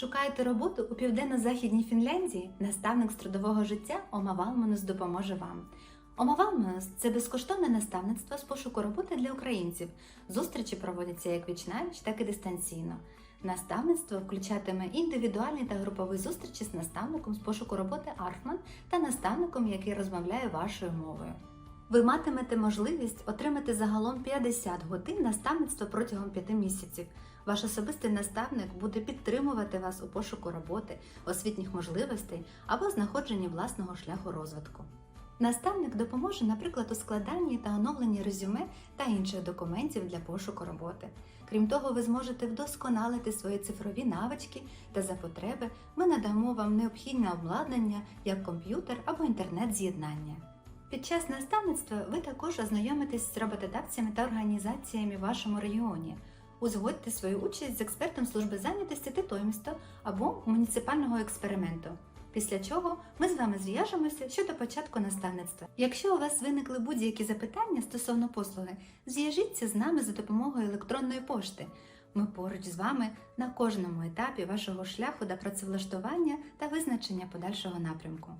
Шукаєте роботу у південно-західній Фінляндії? Наставник з трудового життя Ома допоможе вам. Ома це безкоштовне наставництво з пошуку роботи для українців. Зустрічі проводяться як вічнавіч, так і дистанційно. Наставництво включатиме індивідуальні та групові зустрічі з наставником з пошуку роботи Арфман та наставником, який розмовляє вашою мовою. Ви матимете можливість отримати загалом 50 годин наставництва протягом 5 місяців. Ваш особистий наставник буде підтримувати вас у пошуку роботи, освітніх можливостей або знаходженні власного шляху розвитку. Наставник допоможе, наприклад, у складанні та оновленні резюме та інших документів для пошуку роботи. Крім того, ви зможете вдосконалити свої цифрові навички та за потреби ми надамо вам необхідне обладнання, як комп'ютер або інтернет-з'єднання. Під час наставництва ви також ознайомитесь з роботодавцями та організаціями в вашому регіоні. Узгодьте свою участь з експертом служби зайнятості Титомісто або муніципального експерименту. Після чого ми з вами зв'яжемося щодо початку наставництва. Якщо у вас виникли будь-які запитання стосовно послуги, зв'яжіться з нами за допомогою електронної пошти. Ми поруч з вами на кожному етапі вашого шляху до працевлаштування та визначення подальшого напрямку.